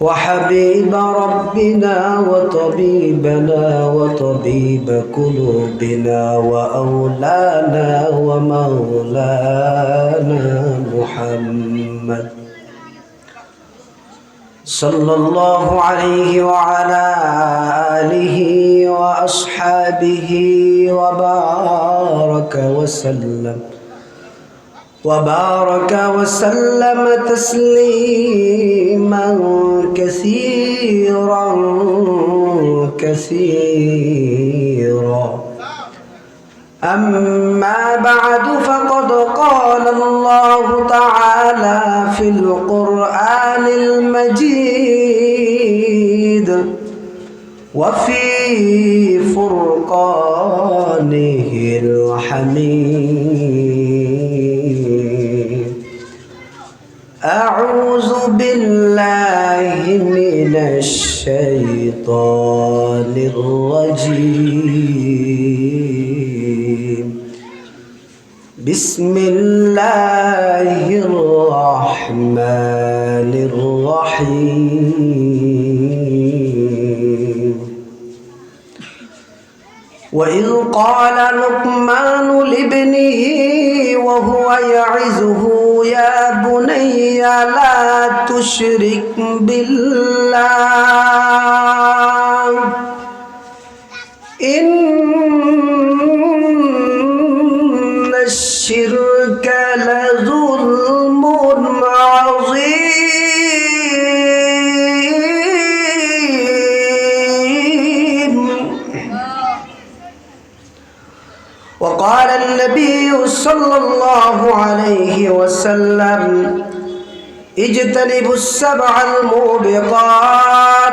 وحبيب ربنا وطبيبنا وطبيب قلوبنا وأولانا ومولانا محمد صلى الله عليه وعلى آله وأصحابه وبارك وسلم. وبارك وسلم تسليما كثيرا كثيرا. أما بعد فقد قال الله تعالى في القرآن المجيد وفي فرقانه الحميد. الشيطان الرجيم. بسم الله الرحمن الرحيم. وإذ قال لقمان لابنه وهو يعزه يا بني لا تشرك بالله. النبي صلى الله عليه وسلم. اجتنبوا السبع الموبقات.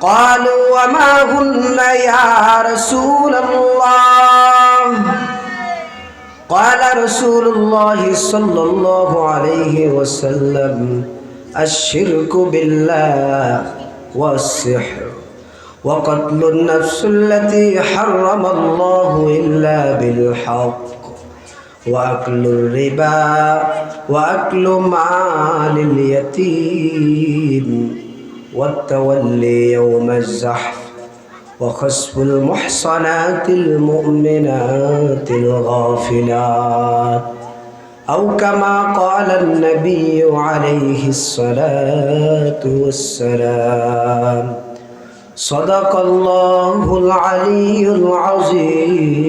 قالوا وما هن يا رسول الله. قال رسول الله صلى الله عليه وسلم الشرك بالله والسحر. وقتل النفس التي حرم الله إلا بالحق وأكل الربا وأكل مال اليتيم والتولي يوم الزحف وخسف المحصنات المؤمنات الغافلات. أو كما قال النبي عليه الصلاة والسلام صدق الله العلي العظيم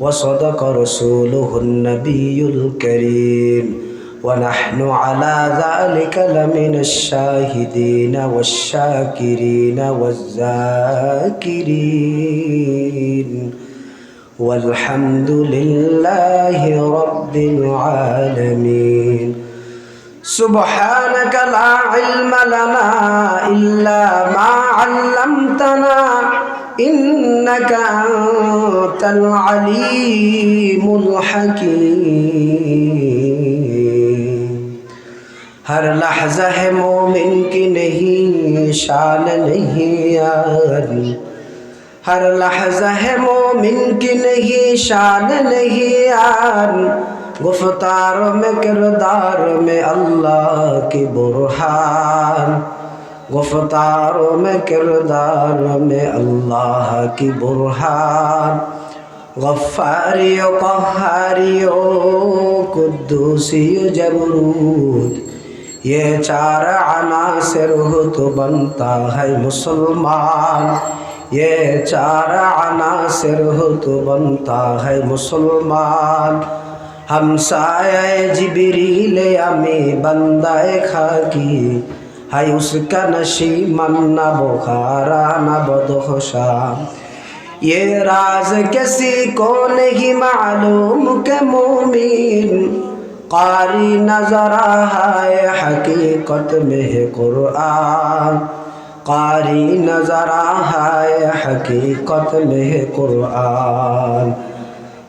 وصدق رسوله النبي الكريم. ونحن على ذلك لمن الشاهدين والشاكرين والذاكرين. والحمد لله رب العالمين. سبحانك لا علم لنا إلا ما علمتنا إنك أنت العليم الحكيم. ہر لحظہ ہے مومن کی نہیں شان نہیں یاری ہر لحظہ ہے مومن کی نہیں شان نہیں یاری गुफ्तार में किरदार में अल्लाह की बुरहान गुफ्तार में किरदार में अल्लाह की बुरहान गफ़ारियो कहारियो कुद्दूसियो जबरूत ये चार अनासर हो तो बनता है मुसलमान ये चार अनासर हो तो बनता है मुसलमान हम साय जिबरील अमी बंदाए खाकी है उसका नशी मन न बुखारा न बदखशा ये राज किसी को नहीं मालूम के मोमिन कारी नजर है हकीकत में है कुरान कारी नजर है हकीकत में है कुरान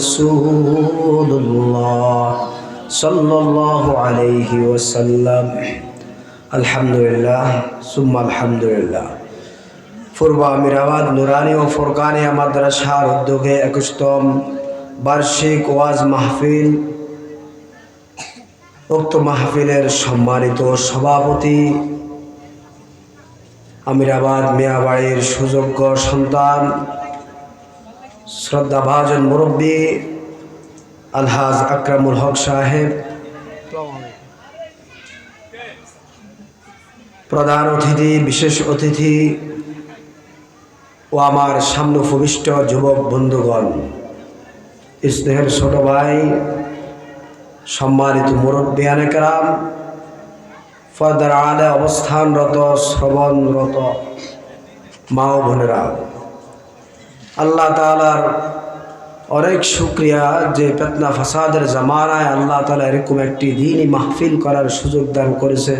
রসুল্লাহ সাল্লাহ আলহামদুলিল্লাহ সুম্মা আলহামদুলিল্লাহ ফুরবা আমিরাবাদ নুরানি ও ফোরকানিয়া মাদ্রাসার উদ্যোগে একুশতম বার্ষিক ওয়াজ মাহফিল, উক্ত মাহফিলের সম্মানিত সভাপতি আমিরাবাদ মিয়াবাড়ির সুযোগ্য সন্তান শ্রদ্ধাভাজন মুরব্বী আলহাজ আকরামুল হক সাহেব, প্রধান অতিথি, বিশেষ অতিথি ও আমার সামনে উপবিষ্ট যুবক বন্ধুগণ, স্নেহের ছোট ভাই, সম্মানিত মুরব্বিয়ানে কেরাম পর্দার আলে অবস্থানরত, শ্রবণরত মা ও বোনেরা। আল্লাহ তালার অনেক শুক্রিয়া যে পেতনা ফাসাদের জামানায় আল্লাহ তালা এরকম একটি দিনই মাহফিল করার সুযোগ দান করেছে।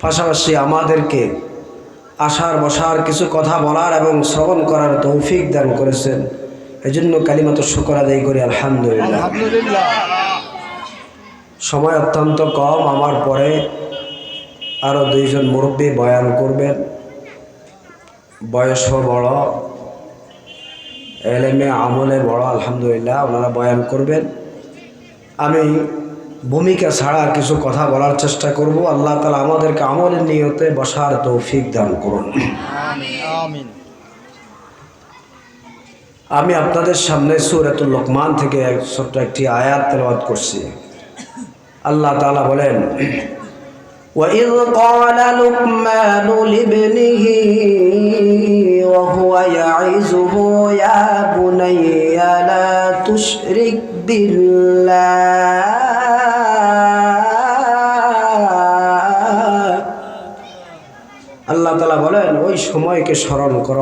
পাশাপাশি আমাদেরকে আসার বসার কিছু কথা বলার এবং শ্রবণ করার তৌফিক দান করেছেন। এই জন্য কালিমাত শুকর আদায় করি আলহামদুলিল্লাহ। সময় অত্যন্ত কম আমার পরে আরও দুইজন মুরব্বী বয়ান করবেন। বয়সও বড়। এলেমে আমলে বড় আলহামদুলিল্লাহ ওনারা বয়ান করবেন আমি ভূমিকা ছাড়া কিছু কথা বলার চেষ্টা করব আল্লাহ তালা আমাদেরকে আমলের নিয়তে বসার তৌফিক দান করুন আমি আপনাদের সামনে সুরাতুল লোকমান থেকে এক ছোট্ট একটি আয়াত তেলাওয়াত করছি আল্লাহ তাআলা বলেন وإذ قال لقمان لابنه تشرك بالله আল্লাহ তালা বলেন ওই সময়কে স্মরণ কর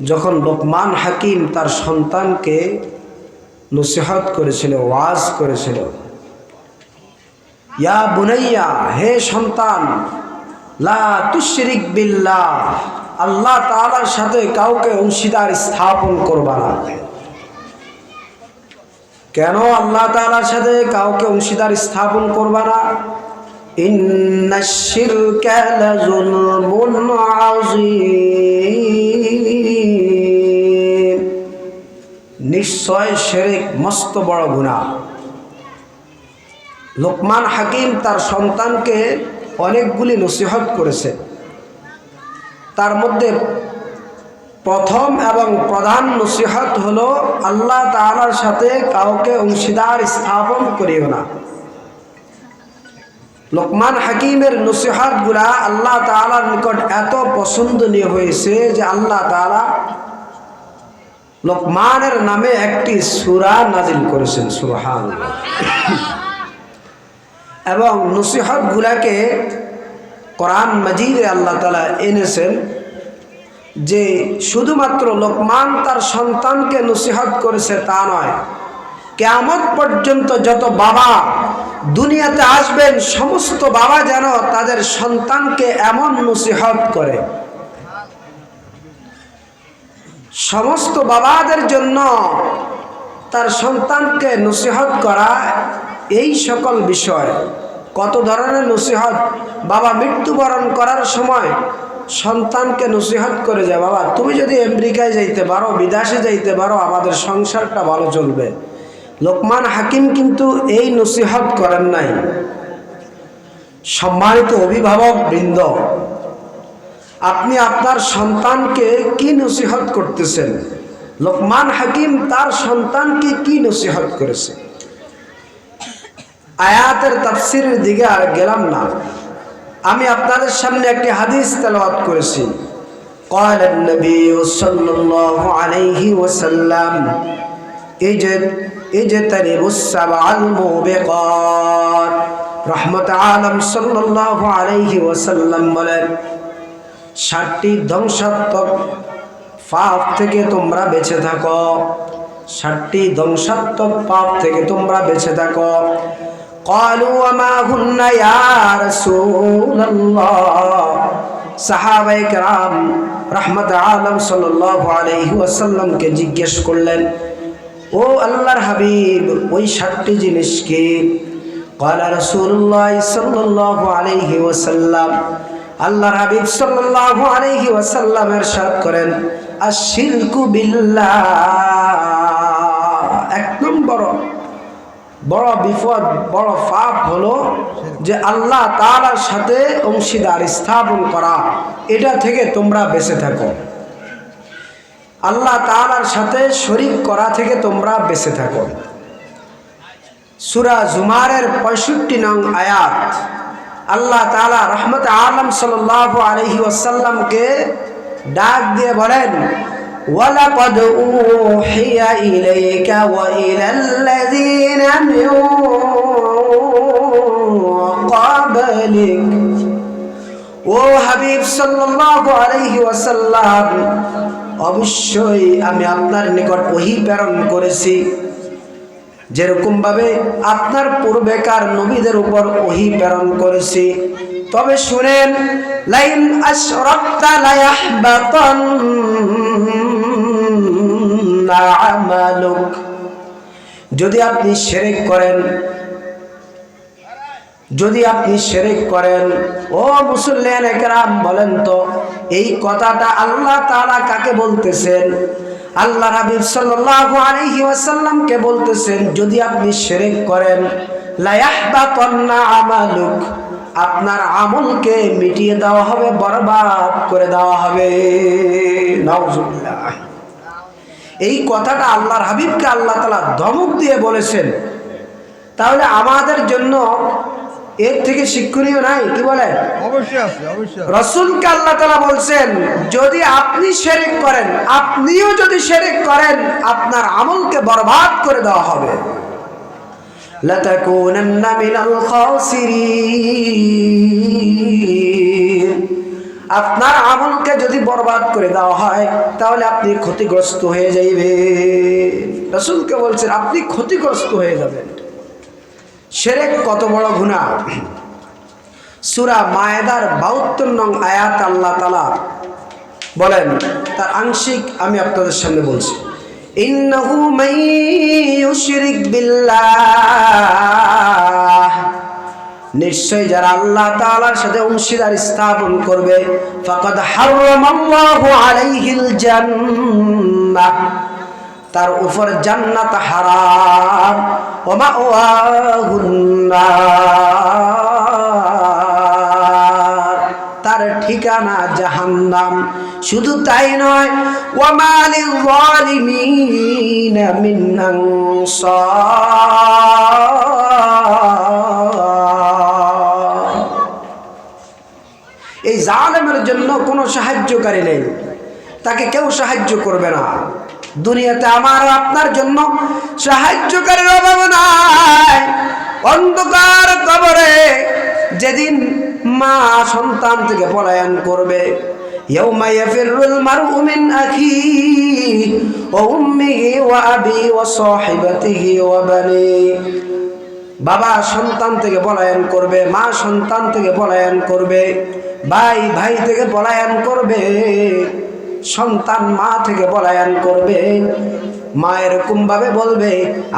যখন লোকমান হাকিম তার সন্তানকে নসিহত করেছিল ওয়াজ করেছিল ইয়া বুনাইয়া হে সন্তান লা তুশরিক বিল্লাহ আল্লাহ তাআলার সাথে কাউকে অংশীদার স্থাপন করবা না কেন আল্লাহ তাআলার সাথে কাউকে অংশীদার স্থাপন করবা না? নিশ্চয় শিরক মস্ত বড় গুনাহ। লোকমান হাকিম তার সন্তানকে অনেকগুলি নসিহত করেছে। তার মধ্যে প্রথম এবং প্রধান নসিহত হলো আল্লাহ তাআলার সাথে কাউকে অংশীদার স্থাপন করিও না। লোকমান হাকিমের নসিহাতগুলা আল্লাহ তাআলার নিকট এত পছন্দনীয় হয়েছে যে আল্লাহ তাআলা লোকমানের নামে একটি সূরা নাজিল করেছেন সুবহান এবং নসিহতগুলাকে কোরআন মাজিদে আল্লাহ তালা এনেছেন। যে শুধুমাত্র লোকমান তার সন্তানকে নসিহত করেছে তা নয়। কেয়ামত পর্যন্ত যত বাবা দুনিয়াতে আসবেন, সমস্ত বাবা যেন তাদের সন্তানকে এমন নসিহত করে। সমস্ত বাবাদের জন্য তার সন্তানকে নসিহত করা এই সকল বিষয়। কত ধরনের নসিহত? বাবা মৃত্যুবরণ করার সময় সন্তানকে নসিহত করে যায়, বাবা, তুমি যদি আমেরিকায় যাইতে পারো, বিদেশে যাইতে পারো, আমাদের সংসারটা ভালো চলবে। লোকমান হাকিম কিন্তু এই নসিহত করেন নাই। সম্মানিত অভিভাবক বৃন্দ, আপনি আপনার সন্তানকে কি নসিহত করতেছেন? লোকমান হাকিম তার সন্তানকে কি নসিহত করেছে? আয়াতের তাফসিরের দিকে আর গেলাম না। আমি আপনাদের সামনে একটি হাদিস তেলাওয়াত করেছি قال النبي صلى الله عليه وسلم اجد اجتنبوا السبع الموبقات রহমত আলম সাল্লাল্লাহু আলাইহি ওয়াসাল্লাম বলেন ষাটটি ধ্বংসাত্মক পাপ থেকে তোমরা বেঁচে থাকো ষাটটি ধ্বংসাত্মক পাপ থেকে তোমরা বেঁচে থাকো قالوا وما هن يا رسول الله সাহাবাই کرام রহমত আলম সাল্লাল্লাহু আলাইহি ওয়াসাল্লামকে জিজ্ঞেস করলেন ও আল্লাহর হাবিব ওই ষাটটি জিনিস কি قال رسول الله صلى الله عليه وسلم আল্লাহর হাবিব সাল্লাল্লাহু আলাইহি ওয়াসাল্লাম ارشاد করেন আশিরকু বিল্লাহ বড় বিপদ, বড় পাপ হলো যে আল্লাহ তাআলার সাথে অংশীদার স্থাপন করা। এটা থেকে তোমরা বেঁচে থাকো। আল্লাহ তাআলার সাথে শরিক করা থেকে তোমরা বেঁচে থাকো। সুরা জুমারের পঁয়ষট্টি নং আয়াত। আল্লাহ তাআলা রহমত আলম সাল্লাহ আলহি ওয়াসাল্লামকে ডাক দিয়ে বলেন ولقد أوحي إليك وإلى الذين من قبلك ও হাবিব সাল্লাল্লাহু আলাইহি ওয়াসাল্লাম অবশ্যই আমি আপনার নিকট ওহী প্রেরণ করেছি যেরকম ভাবে আপনার পূর্বেকার নবীদের উপর ওহী প্রেরণ করেছি তবে শুনেন লাইন আশরাকতা লায়াহবাতান্না যদি আপনি শিরক করেন, যদি আপনি শিরক করেন, ও মুসল্লিয়ান একরাম, বলেন তো, এই কথাটা আল্লাহ তাআলা কাকে বলতেছেন? আল্লাহ আলাইহি ওয়াসাল্লামকে বলতেছেন, যদি আপনি শিরক করেন আমালুক। আপনার আমলকে মিটিয়ে দেওয়া হবে, বরবাদ করে দেওয়া হবে। নাউজুবিল্লাহ। এই কথাটা আল্লাহর হাবিবকে আল্লাহ তাআলা ধমক দিয়ে বলেছেন তাহলে আমাদের জন্য এর থেকে শিক্ষণীয় নাই কি বলেন অবশ্যই আছে অবশ্যই আছে। রসুলকে আল্লাহ তালা বলছেন যদি আপনি শেরেক করেন আপনিও যদি শেরেক করেন আপনার আমলকে বরবাদ করে দেওয়া হবে لتكونن من الخاسرين আপনার আমলকে যদি বরবাদ করে দেওয়া হয়, তাহলে আপনি ক্ষতিগ্রস্ত হয়ে যাইবে। রসুলকে বলছেন, আপনি ক্ষতিগ্রস্ত হয়ে যাবেন। শেরেক কত বড় গুণা সুরা মায়েদার বাহাত্তর নং আয়াত আল্লাহ তালা বলেন, তার আংশিক আমি আপনাদের সামনে বলছি। ইন্নাহু মান ইউশরিক বিল্লাহ। নিশ্চয় যারা আল্লাহ তাআলার সাথে অংশীদার স্থাপন করবে তার উপর জান্নাত হারাম তার ঠিকানা জাহান্নাম। শুধু তাই নয়, ওয়া মালিল মিন আনসার। জালেমের জন্য কোনো সাহায্যকারী নেই তাকে কেউ সাহায্য করবে না দুনিয়াতে আমার আর আপনার জন্য সাহায্যকারীর অভাব নাই অন্ধকার কবরে যেদিন মা সন্তান থেকে পলায়ন করবে يوم يفر المرء من أخيه وأمه وأبيه وصاحبته وبنيه বাবা সন্তান থেকে পলায়ন করবে, মা সন্তান থেকে পলায়ন করবে, ভাই ভাই থেকে পলায়ন করবে, সন্তান মা থেকে পলায়ন করবে মা এরকম ভাবে বলবে,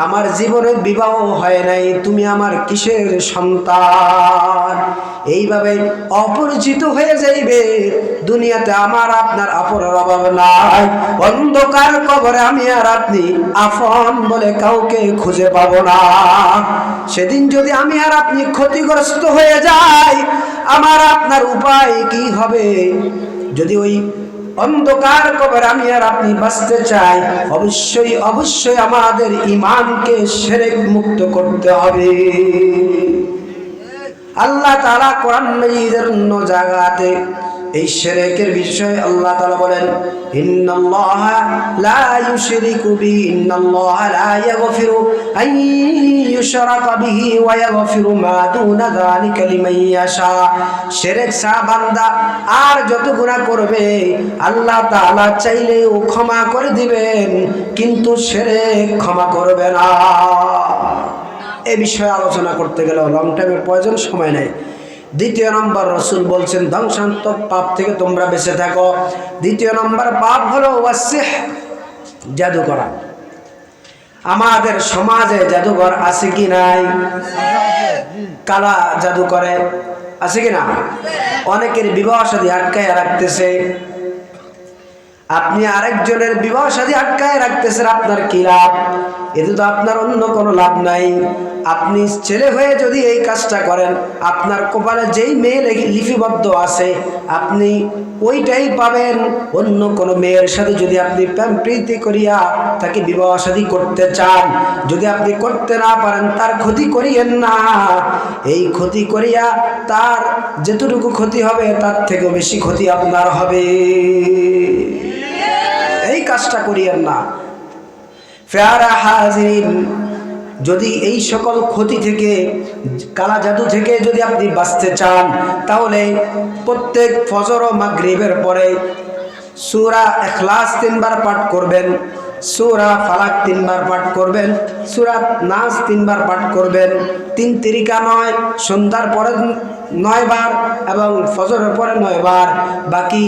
আমার জীবনে বিবাহ হয় নাই, তুমি আমার কিসের সন্তান? এইভাবে অপরিচিত হয়ে যাইবে, দুনিয়াতে আমার আপনার আপনের অভাব নাই। অন্ধকার কবরে আমি আর আপনি আপন বলে কাউকে খুঁজে পাবো না। সেদিন যদি আমি আর আপনি ক্ষতিগ্রস্ত হয়ে যাই, আমার আপনার উপায় কি হবে? যদি ওই অন্ধকার কবর আমি আর আপনি বাঁচতে চাই। অবশ্যই অবশ্যই আমাদের ইমানকে সেরেক মুক্ত করতে হবে। আল্লাহ তাআলা কোরআন মাজিদের অন্য জায়গাতে এই শিরকের বিষয়ে আল্লাহ তাআলা বলেন, ইন্নাল্লাহ লা ইউশরিকু বি ইন্নাল্লাহ লা ইয়াগফিরু আন ইউশরাকা বিহি ওয়া ইয়াগফিরু মা দুনা যালিকা লিমান ইয়াশা শিরক ছাড়া বান্দা আর যত গুনাহ করবে, আল্লাহ তাআলা চাইলেও ক্ষমা করে দিবেন, কিন্তু শিরক ক্ষমা করবে না। এ বিষয়ে আলোচনা করতে গেলে লং টাইমের প্রয়োজন, সময় নেই। দ্বিতীয় নম্বর রসুল বলছেন ধ্বংসাত্মক পাপ থেকে তোমরা বেঁচে থাকো। দ্বিতীয় নম্বর পাপ হলো ওয়াসিহ জাদু করা আমাদের সমাজে জাদুঘর আছে কি নাই? কালা জাদু করে? আছে কি না? অনেকের বিবাহ সাথে আটকায় রাখতেছে। আপনি আরেকজনের বিবাহ সাথী আটকায় রাখতেছেন, আপনার কি লাভ? এতে তো আপনার অন্য কোনো লাভ নাই। আপনি ছেলে হয়ে যদি এই কাজটা করেন, আপনার কপালে যেই মেয়ে লিপিবদ্ধ আছে, আপনি ওইটাই পাবেন। অন্য কোনো মেয়ের সাথে যদি আপনি প্রেম প্রীতি করিয়া তাকে বিবাহ সাথী করতে চান, যদি আপনি করতে না পারেন, তার ক্ষতি করিয়েন না। এই ক্ষতি করিয়া তার যেটুকু ক্ষতি হবে, তার থেকেও বেশি ক্ষতি আপনার হবে। কাজটা করিয়েন না। ফেয়ারা হাজিরিন, যদি এই সকল ক্ষতি থেকে, কালা জাদু থেকে যদি আপনি বাঁচতে চান, তাহলে প্রত্যেক ফজর ও মাগরিবের পরে সুরা এখলাস তিনবার পাঠ করবেন, সুরা ফালাক তিনবার পাঠ করবেন, সুরা নাচ তিনবার পাঠ করবেন। তিন তিরিকা নয়, সন্ধ্যার পরে নয়বার এবং ফজরের পরে নয়বার, বাকি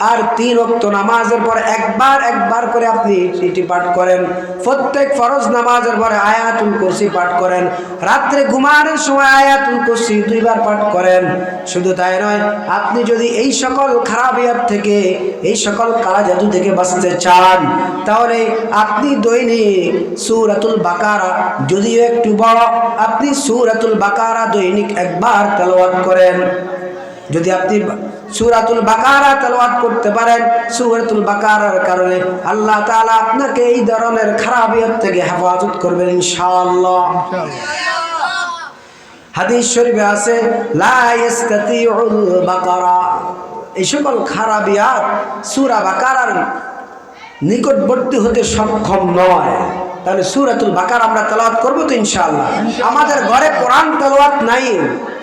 আর তিন অক্ত নামাজের পরে একবার একবার করে আপনি এটি পাঠ করেন। প্রত্যেক ফরজ নামাজের পরে আয়াতুল কুসি পাঠ করেন। রাত্রে ঘুমানোর সময় আয়াতুল কুসি দুইবার পাঠ করেন। শুধু তাই নয়, আপনি যদি এই সকল খারাপ ইয়ার থেকে, এই সকল কালা জাদু থেকে বাঁচতে চান, তাহলে আপনি দৈনিক সুরাতুল বাকারা, যদিও একটু বড়, আপনি সুরাতুল বাকারা দৈনিক একবার তেলাওয়াত করেন। যদি আপনি সুরাতুল বাকারা তেলাওয়াত করতে পারেন, সুরাতুল বাকারার কারণে আল্লাহ তাআলা আপনাকে এই ধরনের খারাপিয়ত থেকে হেফাজত করবেন ইনশাআল্লাহ। হাদিস শরীফে আছে, লা বাকারা। এই সকল খারাপিয়াত সূরা বাকারার নিকটবর্তী হতে সক্ষম নয়। তাহলে সুরাতুল বাকার আমরা তেলাওয়াত করব তো ইনশাআল্লাহ। আমাদের ঘরে কোরআন তেলাওয়াত নাই।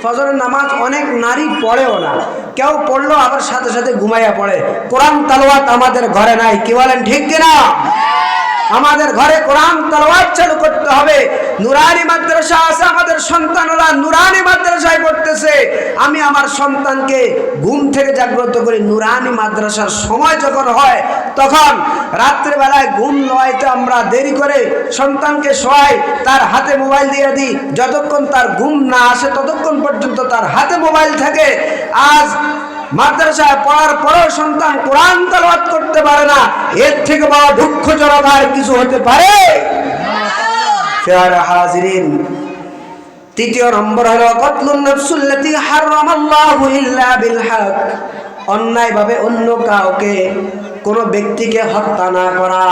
ফজরের নামাজ অনেক নারী পড়েও না। কেউ পড়ল আবার সাথে সাথে ঘুমাইয়া পড়ে। কোরআন তালোয়াত আমাদের ঘরে নাই। কি বলেন, ঠিক কিনা? আমাদের ঘরে কোরআন তেলাওয়াত চালু করতে হবে। নুরানি মাদ্রাসা আছে, আমাদের সন্তানরা নুরানি মাদ্রাসায় পড়তেছে। আমি আমার সন্তানকে ঘুম থেকে জাগ্রত করি নুরানি মাদ্রাসার সময় যখন হয়, তখন রাত্রেবেলায় ঘুম লওয়াইতে আমরা দেরি করে সন্তানকে শোয়াই, তার হাতে মোবাইল দিয়ে দিই। যতক্ষণ তার ঘুম না আসে, ততক্ষণ পর্যন্ত তার হাতে মোবাইল থাকে। আজ মাদ্রাসায় পড়ার পরেও সন্তান কোরআন তালাওয়াত করতে পারে না, এর থেকে বড় দুঃখজনক আর কিছু হতে পারে। হাজিরিন, তৃতীয় নম্বর হলো কতলুন নফসুল্লাতি হারামাল্লাহু ইল্লা বিল হক। অন্যায়ভাবে অন্য কাউকে কোনো ব্যক্তিকে হত্যা না করা।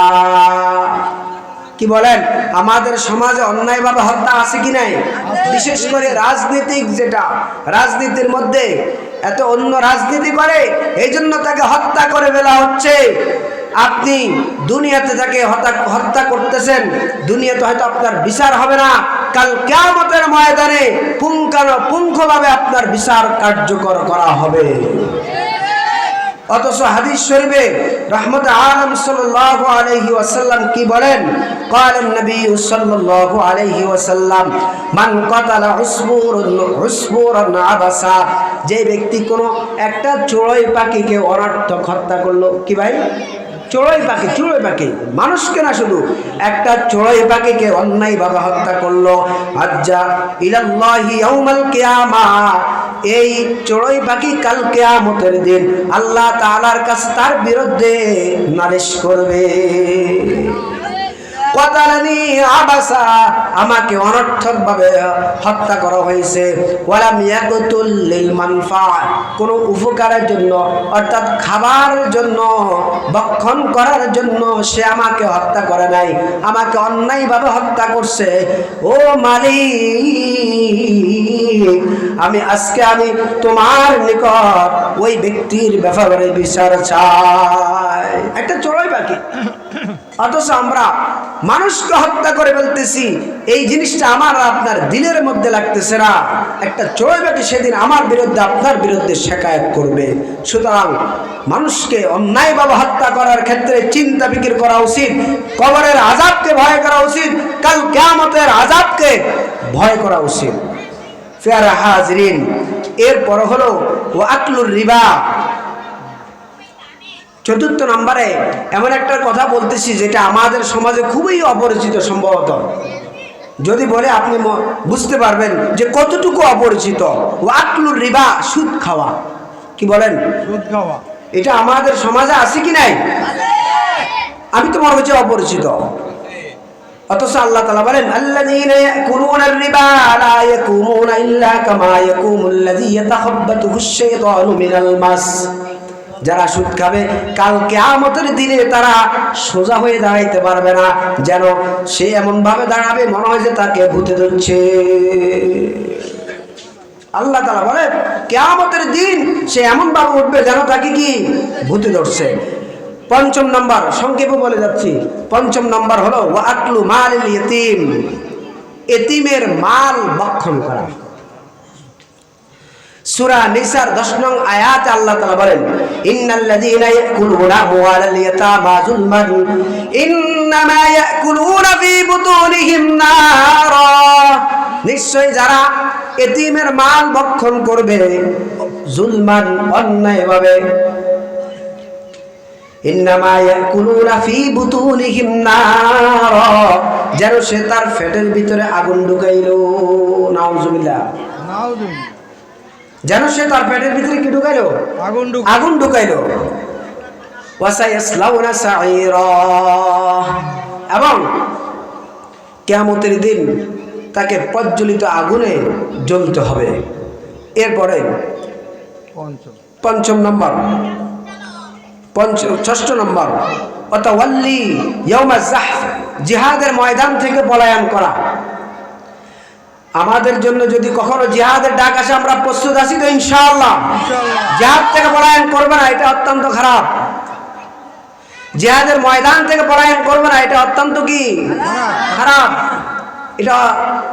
কি বলেন? আমাদের সমাজে অন্যায়ভাবে হত্যা আছে কি নাই? বিশেষ করে রাজনীতিক যেটা, রাজনীতির মধ্যে এত অন্য রাজনীতি করে, এই জন্য তাকে হত্যা করে ফেলা হচ্ছে। আপনি দুনিয়াতে তাকে হত্যা করতেছেন, দুনিয়াতে হয়তো আপনার বিচার হবে না। কাল কেয়ামতের ময়দানে পুঙ্খানো পুঙ্খভাবে আপনার বিচার কার্যকর করা হবে। অথচ হাদিস শরীফে রহমত আলম সাল্লাল্লাহু আলাইহি ওয়াসাল্লাম কি বলেন قال النبي صلى الله عليه وسلم من قتل عصفورا عصفورا عبسا যে ব্যক্তি কোনো একটা চড়ুই পাখিকে অনর্থক হত্যা করলো কি ভাই চড়ুই পাখি চড়াই পাখি। মানুষকে না শুধু, একটা চড়ুই পাখিকে অন্যায়ভাবে হত্যা করল। আজ্জা ইলাল্লাহি ইয়াউমাল এই চড়াই পাখি কাল কেয়ামতের দিন আল্লাহ তাআলার কাছে তার বিরুদ্ধে নালিশ করবে। কতালানি আবাসা, আমাকে অনর্থক ভাবে হত্যা করা হয়েছে। ওয়ালাম ইয়াকুতুল লিল কোনো উপকারের জন্য, অর্থাৎ খাবারের জন্য, ভক্ষণ করার জন্য সে আমাকে হত্যা করে নাই, আমাকে অন্যায়ভাবে হত্যা করছে। ও মালিক, আমি আজকে আমি তোমার নিকট ওই ব্যক্তির ব্যাপারে বিচার চাই। একটা চড়াই পাখি অথচ আমরা মানুষকে হত্যা করে ফেলতেছি এই জিনিসটা আমার আপনার দিলের মধ্যে লাগতেছে না। একটা পাখি সেদিন আমার বিরুদ্ধে, আপনার বিরুদ্ধে শেখায়ত করবে। সুতরাং মানুষকে অন্যায়ভাবে হত্যা করার ক্ষেত্রে চিন্তা ফিকির করা উচিত, কবরের আজাবকে ভয় করা উচিত, কাল কেয়ামতের আজাবকে ভয় করা উচিত। ফেয়ারা হাজরিন, এরপর হলো ও আকলুর রিবা। চতুর্থ নম্বরে এমন একটা কথা বলতেছি যেটা আমাদের সমাজে খুবই অপরিচিত সম্ভবত। যদি বলে আপনি বুঝতে পারবেন যে কতটুকু অপরিচিত। ও আকলুর রিবা সুদ খাওয়া। কি বলেন? সুদ খাওয়া। এটা আমাদের সমাজে আছে কি নাই? আমি তো মনে হচ্ছে অপরিচিত। অথচ আল্লাহ তালা বলেন আল্লাযীনা যারা সুদ খাবে, কাল কিয়ামতের দিনে তারা সোজা হয়ে দাঁড়াইতে পারবে না। যেন সে এমন ভাবে দাঁড়াবে, মনে হয় যে তাকে ভূতে ধরছে। আল্লাহ তালা বলে কেয়ামতের দিন সে এমন ভাবে উঠবে যেন তাকে কি? ভূতে ধরছে। পঞ্চম নম্বর, সংক্ষেপে বলে যাচ্ছি। পঞ্চম নম্বর হলো আকলু মাল ইতিম। এতিমের মাল বক্ষণ করা। সূরা নিসার 10 নং আয়াতে আল্লাহ তাআলা বলেন, ইন্নাল্লাযীনা ইয়াকুলুনা আমওয়ালাল ইয়াতামা যুলমান ইন্নামা ইয়াকুলুনা ফী বুতুনিহিম নারা। নিশ্চয় যারা এতিমের মাল ভক্ষণ করবে, জুলমান, অন্যায়ভাবে। ইন্নামা ইয়াকুলুনা ফী বুতুনিহিম নারা, যেন সে তার পেটের ভিতরে আগুন ঢুকাইলো। নাউজুবিল্লাহ। নাউজুবিল্লাহ। যেন সে তার পেটের ভিতরে কি ঢুকাইলো? আগুন আগুন ঢুকাইলো। এবং কিয়ামতের দিন তাকে প্রজ্বলিত আগুনে জ্বলতে হবে। এরপরে পঞ্চম। নম্বর পঞ্চ ষষ্ঠ নম্বর অতওয়াল্লি ইয়ৌমা জিহাদের ময়দান থেকে পলায়ন করা। আমাদের জন্য যদি কখনো জিহাদের ডাক আসে আমরা প্রস্তুত আছি তো ইনশাআল্লাহ। জিহাদ থেকে পলায়ন করবে না এটা অত্যন্ত খারাপ। জিহাদের ময়দান থেকে পলায়ন করবে না এটা অত্যন্ত কি? খারাপ। এটা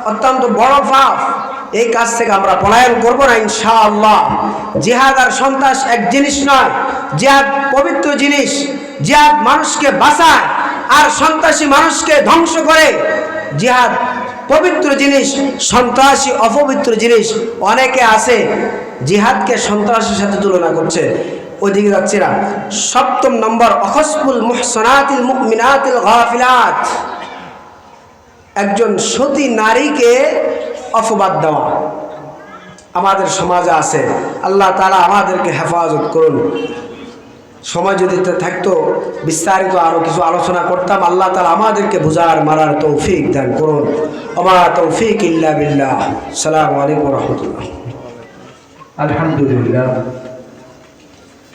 অত্যন্ত বড় পাপ। এই কাজ থেকে আমরা পলায়ন করব না ইনশাআল্লাহ। জিহাদ আর সন্ত্রাস এক জিনিস নয়। জিহাদ পবিত্র জিনিস। জিহাদ মানুষকে বাঁচায় আর সন্ত্রাসী মানুষকে ধ্বংস করে। জিহাদ পবিত্র জিনিস, সন্ত্রাসী, অপবিত্র জিনিস অনেকে আছে জিহাদকে সন্ত্রাসের সাথে তুলনা করছে। ওইদিকে যাচ্ছি না। সপ্তম নম্বর, অখসফুল মুহসনাতিল মুমিনাতিল গাফিলাত। একজন সতী নারীকে অপবাদ দেওয়া। আমাদের সমাজে আছে। আল্লাহ তালা আমাদেরকে হেফাজত করুন। সময় যদি থাকতো, বিস্তারিত আরও কিছু আলোচনা করতাম, আল্লাহ তালা আমাদেরকে বুঝার, মারার তৌফিক দান করুন। আমার তৌফিক ইল্লা বিল্লাহ। সালাম আলাইকুম রহমতুল্লাহ। আলহামদুলিল্লাহ।